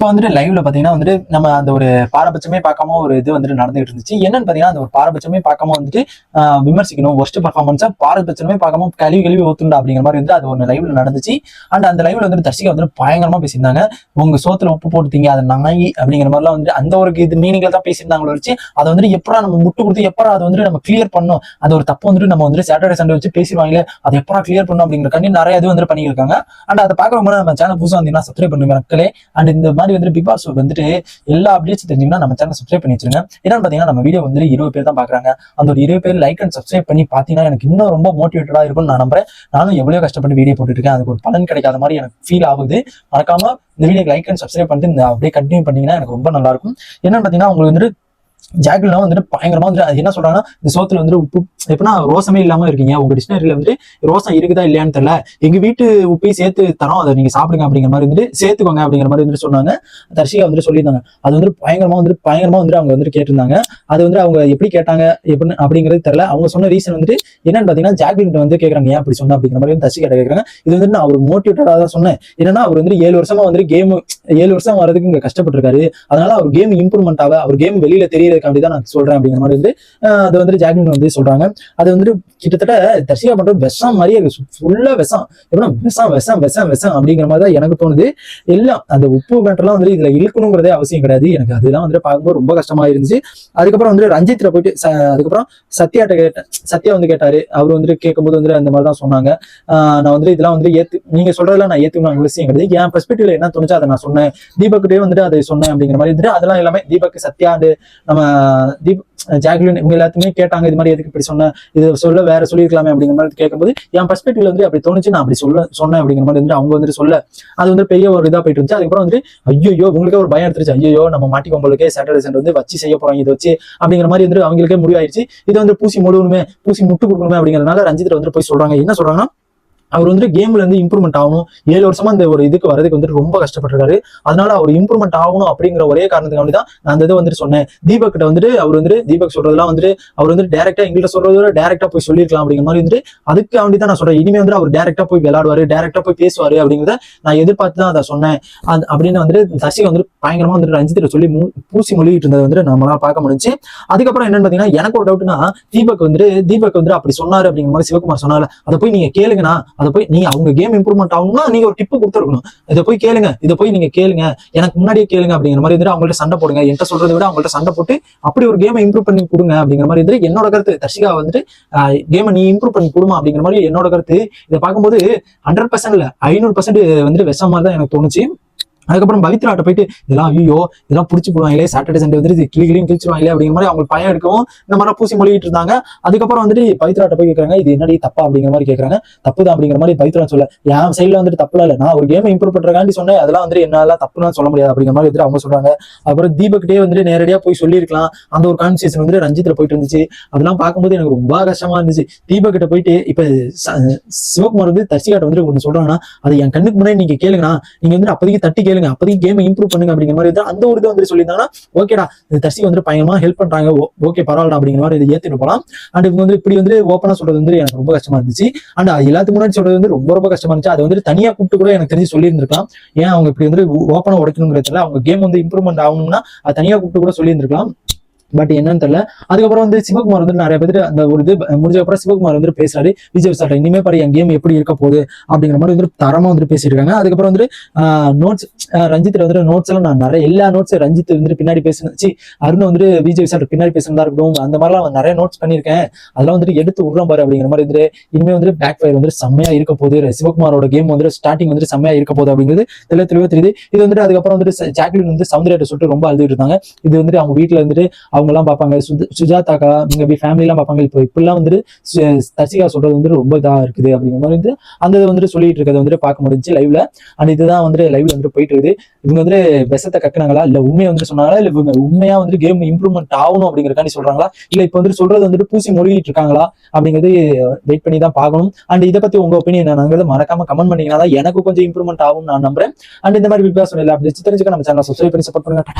இப்போ வந்துட்டு லைவ்ல பாத்தீங்கன்னா வந்துட்டு நம்ம அந்த ஒரு பாரபட்சமே பார்க்காம ஒரு இது வந்துட்டு நடந்துகிட்டு இருந்துச்சு. என்னன்னு பாத்தீங்கன்னா அந்த ஒரு பாரபட்சமே பார்க்காம வந்துட்டு விமர்சிக்கணும். ஒஸ்ட் பர்ஃபார்மன்ஸா பாரபட்சமே பார்க்காம கழுவி கழுவி ஊத்துண்டா அப்படிங்கிற மாதிரி வந்து அது ஒன்று லைவ்ல நடந்துச்சு. அண்ட் அந்த லைவ்ல வந்துட்டு தர்ஷிகா வந்துட்டு பயங்கரமா பேசியிருந்தாங்க. உங்க சோத்துல உப்பு போட்டுத்தீங்க அது நாய் அப்படிங்கிற மாதிரிலாம் வந்து அந்த ஒரு இது மீனிங்ல தான் பேசியிருந்தாங்களோ வச்சு அதை வந்துட்டு எப்படா நம்ம முட்டு கொடுத்து எப்படா அதை வந்துட்டு நம்ம கிளியர் பண்ணணும்? அந்த ஒரு தப்பு வந்துட்டு நம்ம வந்துட்டு சாட்டர்டே சண்டே வச்சு பேசிடுவாங்களே அதை எப்படா கிளியர் பண்ணணும் அப்படிங்கிற கண்டி நிறைய இது வந்துட்டு பண்ணியிருக்காங்க. அண்ட் அதை பார்க்குற நம்ம சேனல் புதுசாக வந்தீங்கன்னா சப்ஸ்கிரைப் பண்ணுங்க மக்களே. அண்ட் இந்த மாதிரி வந்துட்டு பிக் பாஸ் வந்துட்டு எல்லா அப்டேட்ஸ் தெரிஞ்சுங்கன்னா நம்ம சேனல் சப்ஸ்கிரைப் பண்ணி வச்சிருங்க. என்னன்னு பார்த்தீங்கன்னா நம்ம வீடியோ வந்து இருபது பேர் தான் பார்க்குறாங்க அந்த ஒரு இருபது பேர் லைக் அண்ட் சப்ஸ்கிரைப் பண்ணி பார்த்தீங்கன்னா எனக்கு இன்னும் ரொம்ப மோட்டிவேட்டடாக இருக்கும்னு நான் நம்புறேன். நானும் எவ்வளோ கஷ்டப்பட்டு வீடியோ போட்டுருக்கேன் அதுக்கு ஒரு பலன் கிடைக்காத மாதிரி எனக்கு ஃபீல் ஆகுது. மறக்காம இந்த வீடியோ லைக் அண்ட் சப்ஸ்கிரைப் பண்ணிட்டு இந்த அப்படியே கண்டினியூ பண்ணீங்கன்னா எனக்கு ரொம்ப நல்லா இருக்கும். என்னன்னு பார்த்தீங்கன்னா உங்களுக்கு வந்துட்டு ஜாக்கிள்லாம் வந்துட்டு பயங்கரமா வந்துட்டு அது என்ன சொல்றாங்கன்னா இந்த சோத்துல வந்து உப்பு எப்படின்னா ரோசமே இல்லாம இருக்கீங்க. உங்க டிக்ஷனரியில வந்து ரோசம் இருக்குதா இல்லையான்னு தெரியல. எங்க வீட்டு உப்பையும் சேர்த்து தரோம். அதை நீங்க சாப்பிடுங்க அப்படிங்கிற மாதிரி வந்துட்டு சேர்த்துக்கோங்க அப்படிங்கிற மாதிரி வந்துட்டு சொன்னாங்க. தர்ஷிகா வந்துட்டு சொல்லியிருந்தாங்க. அது வந்து பயங்கரமா வந்துட்டு பயங்கரமா வந்துட்டு அவங்க வந்துட்டு கேட்டிருந்தாங்க. அது வந்து அவங்க எப்படி கேட்டாங்க எப்படின்னு அப்படிங்கிறது தெரியல. அவங்க சொன்ன ரீசன் வந்துட்டு என்னன்னு பாத்தீங்கன்னா ஜாக்லின் வந்து கேட்கறாங்க ஏன் அப்படி சொன்ன? அப்படிங்கிற மாதிரி வந்து தர்ஷிகா கேட்கறாங்க. இது வந்துட்டு நான் அவர் மோட்டிவேட்டடா தான் சொன்னேன். என்னன்னா அவர் வந்து ஏழு வருஷமா வந்து கேம் ஏழு வருஷம் வரதுக்கு இங்க கஷ்டப்பட்டிருக்காரு. அதனால அவர் கேம் இம்ப்ரூவ்மெண்ட் ஆக அவர் கேம் வெளியில தான் நான் சொல்றேன் அப்படிங்கிற மாதிரி வந்து அது வந்து ஜாக்லின் வந்து சொல்றாங்க. அது வந்து கிட்டத்தட்ட தர்ஷிகா பண்ற விஷம் மாதிரியே இருக்கு. ஃபுல்லா விஷம். எப்படின்னா விஷம் விஷம் விஷம் விஷம் அப்படிங்கிற மாதிரி தான் எனக்கு தோணுது. எல்லாம் அந்த உப்பு மேட்டர்லாம் வந்து இதுல இழுக்கணுங்கிறதே அவசியம் கிடையாது. எனக்கு அதெல்லாம் வந்து பார்க்கும்போது ரொம்ப கஷ்டமா இருந்துச்சு அதுக்கப்புறம் வந்து ரஞ்சித்ல போயிட்டு அதுக்கப்புறம் சத்யாட்ட கேட்டேன் சத்யா வந்து கேட்டாரு. அவர் வந்து கேட்கும்போது வந்து அந்த மாதிரி தான் சொன்னாங்க. ஆஹ் நான் வந்து இதெல்லாம் வந்து ஏத்து நீங்க சொல்றதெல்லாம் நான் ஏத்துக்கணும் அவசியம் கிடையாது. என் பெர்ஸ்பெக்டிவ்ல என்ன தோணுச்சோ அதை நான் சொன்னேன். தீபக்கிட்டே வந்துட்டு அதை சொன்னேன் அப்படிங்கிற மாதிரி வந்துட்டு அதெல்லாம் எல்லாமே தீபக் சத்யா நம்ம தீப் ஜாக்லின் இவங்க எல்லாத்துமே கேட்டாங்க இது மாதிரி எதுக்கு இப்படி சொன்னேன் இது சொல்ல வேற சொல்லியிருக்கலாமே அப்படிங்கிற மாதிரி கேட்கும்போது என் பெர்ஸ்பெக்டிவ்ல வந்து அப்படி தோணுச்சு நான் அப்படி சொல்ல சொன்னேன் அப்படிங்கிற மாதிரி வந்து அவங்க வந்துட்டு சொல்ல. அது வந்து பெரிய ஒரு இதா போயிட்டு இருந்துச்சு. அதுக்கப்புறம் வந்து ஐயோ உங்களுக்கே ஒரு பயம் எடுத்துருச்சு. ஐயோ நம்ம மாட்டிக்கோம் உங்களுக்கே சாட்டர்டே சண்டே வந்து வச்சு செய்ய போறோம் இதை வச்சு அப்படிங்கிற மாதிரி வந்து அவங்களுக்கே முடிவாயிருச்சு. இதை வந்து பூசி முழுவணுமே பூசி முட்டு கொடுக்கணுமே அப்படிங்கிறதுனால ரஞ்சித் வந்து போய் சொல்றாங்க. என்ன சொல்றாங்கன்னா அவர் வந்துட்டு கேம்ல இருந்து இம்ப்ரூவ்மெண்ட் ஆகணும். ஏழு வருஷமா இந்த ஒரு இதுக்கு வரதுக்கு வந்துட்டு ரொம்ப கஷ்டப்பட்டிருக்காரு. அதனால அவர் இம்ப்ரூவ்மெண்ட் ஆகணும் அப்படிங்கிற ஒரே காரணத்துக்காண்டி தான் நான் அந்த இதை வந்துட்டு சொன்னேன். தீபக் கிட்ட வந்துட்டு அவர் வந்துட்டு தீபக் சொல்றதெல்லாம் வந்துட்டு அவர் வந்து டேரக்டா எங்கள்கிட்ட சொல்றத விட டேரக்டா போய் சொல்லிருக்கலாம் அப்படிங்கிற மாதிரி வந்துட்டு அதுக்கு வேண்டி தான் நான் சொல்றேன். இனிமே வந்து அவர் டேரக்டா போய் விளையாடுவாரு டேரக்டா போய் பேசுவாரு அப்படிங்கிறத நான் எதிர்பார்த்து தான் அதை சொன்னேன். அது அப்படின்னு வந்துட்டு சசி வந்துட்டு பயங்கரமா வந்துட்டு ரஞ்சித்திர சொல்லி பூசி மொழிகிட்டு இருந்தது வந்துட்டு நம்மளால பார்க்க முடிஞ்சு அதுக்கப்புறம் என்னன்னு பாத்தீங்கன்னா எனக்கு ஒரு டவுட்னா தீபக் வந்துட்டு தீபக் வந்துட்டு அப்படி சொன்னாரு அப்படிங்கிற மாதிரி சிவகுமார் சொன்னாரு அதை போய் நீங்க கேளுங்கண்ணா. அதை போய் நீங்க அவங்க கேம் இம்ப்ரூவ்மெண்ட் ஆகணும்னா நீங்க ஒரு டிப்பு கொடுத்துருக்கணும். இதை போய் கேளுங்க. இதை போய் நீங்க கேளுங்க. எனக்கு முன்னாடியே கேளுங்க அப்படிங்கிற மாதிரி வந்துட்டு அவங்கள்ட்ட சண்டை போடுங்க. என்கிட்ட சொல்றதை விட அவங்கள்ட்ட சண்டை போட்டு அப்படி ஒரு கேமை இம்ப்ரூவ் பண்ணி கொடுங்க அப்படிங்கிற மாதிரி இருந்து என்னோட கருத்து. தர்ஷிகா வந்துட்டு கேமை நீ இம்ப்ரூவ் பண்ணி கொடுமா? அப்படிங்கிற மாதிரி என்னோட கருத்து. இதை பார்க்கும்போது ஹண்ட்ரட் பர்சன்ட் இல்ல ஐநூறு பர்சன்ட் வந்துட்டு விஷமா தான் எனக்கு தோணுச்சு. அதுக்கப்புறம் பவித்ராட்ட போயிட்டு இதெல்லாம் ஐயோ இதெல்லாம் பிடிச்சி போடுவாங்களே சாட்டர்டே சண்டே வந்துட்டு இது கிளி கிளியும் கிழிச்சிருவாங்களே அப்படிங்கிற மாதிரி அவங்களுக்கு பயம் எடுக்கவும் இந்த மாதிரி பூசி மொழிகிட்டு இருந்தாங்க. அதுக்கப்புறம் வந்துட்டு பவித்ராட்ட போய் கேட்கறாங்க இது என்னடி தப்பா? அப்படிங்கிற மாதிரி கேட்கறாங்க தப்பு தான் அப்படிங்கிற மாதிரி பவித்ரா சொல்ல என் சைட்ல வந்துட்டு தப்புல இல்ல நான் ஒரு கேம் இம்ப்ரூவ் பண்றக்காண்டி சொன்னேன் அதெல்லாம் வந்துட்டு என்னால தப்புலாம் சொல்ல முடியாது அப்படிங்கிற மாதிரி வந்துட்டு அவங்க சொல்றாங்க. அப்புறம் தீபக்கிட்டே வந்துட்டு நேரடியா போய் சொல்லியிருக்கலாம். அந்த ஒரு கான்வர்சேஷன் வந்துட்டு ரஞ்சித்ல போயிட்டு இருந்துச்சு. அதெல்லாம் பார்க்கும்போது எனக்கு ரொம்ப கஷ்டமா இருந்துச்சு. தீபக்கிட்ட போயிட்டு இப்ப சிவகுமார் வந்து தர்சிகாட்ட வந்து ஒன்று சொல்றாங்கன்னா அது என் கண்ணுக்கு முன்னாடி நீங்க கேளுங்கண்ணா நீங்க வந்து அப்போதைக்கு தட்டி கேளுங்க. அப்போதைக்கு கேமை இம்ப்ரூவ் பண்ணுங்க அப்படிங்கிற மாதிரி தான் அந்த ஒரு இதை வந்து சொல்லியிருந்தாங்கன்னா ஓகேடா இந்த தர்ஷி வந்து பயங்கரமா ஹெல்ப் பண்றாங்க ஓகே பரவாயில்ல அப்படிங்கிற மாதிரி இதை ஏத்திட்டு போலாம். அண்ட் இவங்க வந்து இப்படி வந்து ஓப்பனா சொல்றது வந்து எனக்கு ரொம்ப கஷ்டமா இருந்துச்சு. அண்ட் எல்லாத்துக்கு முன்னாடி சொல்றது வந்து ரொம்ப ரொம்ப கஷ்டமா இருந்துச்சு. அது வந்து தனியா கூப்பிட்டு கூட எனக்கு தெரிஞ்சு சொல்லியிருந்திருக்கலாம். ஏன் அவங்க இப்படி வந்து ஓப்பனா உடைக்கணுங்கிறதுல அவங்க கேம் வந்து இம்ப்ரூவ்மெண்ட் ஆகணும்னா அது தனியா கூப்பிட்டு கூட சொல்லியிருந்திருக்கலாம். பட் என்னன்னு தெரியல. அதுக்கப்புறம் வந்து சிவகுமார் வந்து நிறைய பேர் அந்த ஒரு இது முடிஞ்ச அப்புறம் சிவகுமார் வந்து பேசுறாரு. விஜய் சார் இனிமே பாரு என் கேம் எப்படி இருக்க போகுது? அப்படிங்கிற மாதிரி வந்து தரமா வந்து பேசியிருக்காங்க அதுக்கப்புறம் வந்து நோட்ஸ் ரஞ்சித் வந்துட்டு நோட்ஸ் எல்லாம் நான் நிறைய எல்லா நோட்ஸ் ரஞ்சித் வந்துட்டு பின்னாடி பேசணும் அருண் வந்துட்டு விஜய் சார் பின்னாடி பேசுனதா இருக்கட்டும் அந்த மாதிரிலாம் நிறைய நோட்ஸ் பண்ணியிருக்கேன். அதெல்லாம் வந்துட்டு எடுத்து விடுறோம் பாரு அப்படிங்கிற மாதிரி வந்துட்டு இனிமே வந்து பேக் ஃபயர் வந்து செம்மையா இருக்க போகுது. சிவகுமாரோட கேம் வந்து ஸ்டார்டிங் வந்து செம்மையா இருக்க போகுது அப்படிங்கிறது தெளிவா தெளிவா தெரியுது. இது வந்துட்டு அதுக்கப்புறம் வந்து ஜாக்லின் வந்து சௌந்தர்யாட்ட சொல்லிட்டு ரொம்ப அழுதுட்டு இருந்தாங்க. இது வந்துட்டு அவங்க வீட்டுல வந்துட்டு அவங்க எல்லாம் பார்ப்பாங்க. சுஜா சுஜாதாக்கா இங்க போய் ஃபேமிலி எல்லாம் பார்ப்பாங்க. இப்போ இப்படிலாம் வந்துட்டு சு- சொல்றது வந்து ரொம்ப இதா இருக்குது அப்படிங்கிற மாதிரி வந்து அந்த இதை வந்துட்டு சொல்லிட்டு இருக்கிறத வந்துட்டு பார்க்க முடிஞ்சு லைவ்ல அண்ட் இதுதான் வந்து லைவ்ல வந்துட்டு போயிட்டு இருக்குது. இவங்க வந்துட்டு விஷத்தை கக்குனாங்களா? இல்ல உண்மையை வந்து சொன்னாங்களா? இல்ல இவங்க உண்மையா வந்துட்டு கேம் இம்ப்ரூவ்மெண்ட் ஆகணும் அப்படிங்கிறக்காண்டி சொல்றாங்களா? இல்ல இப்போ வந்துட்டு சொல்றது வந்துட்டு பூசி மொழிகிட்டு இருக்காங்களா? அப்படிங்கிறது வெயிட் பண்ணி தான் பார்க்கணும். அண்ட் இதை பத்தி உங்க ஒப்பீனியன் என்னங்கிறது மறக்காம கமெண்ட் பண்ணீங்கன்னா தான் எனக்கு கொஞ்சம் இம்ப்ரூவ்மெண்ட் ஆகும் நான் நம்புறேன். அண்ட் இந்த மாதிரி பிக் பாஸ் எல்லா அப்படி தெரிஞ்சுக்க நம்ம சேனல் சப்ஸ்கிரைப் பண்ணி சப்போர்ட் பண்ணுங்க.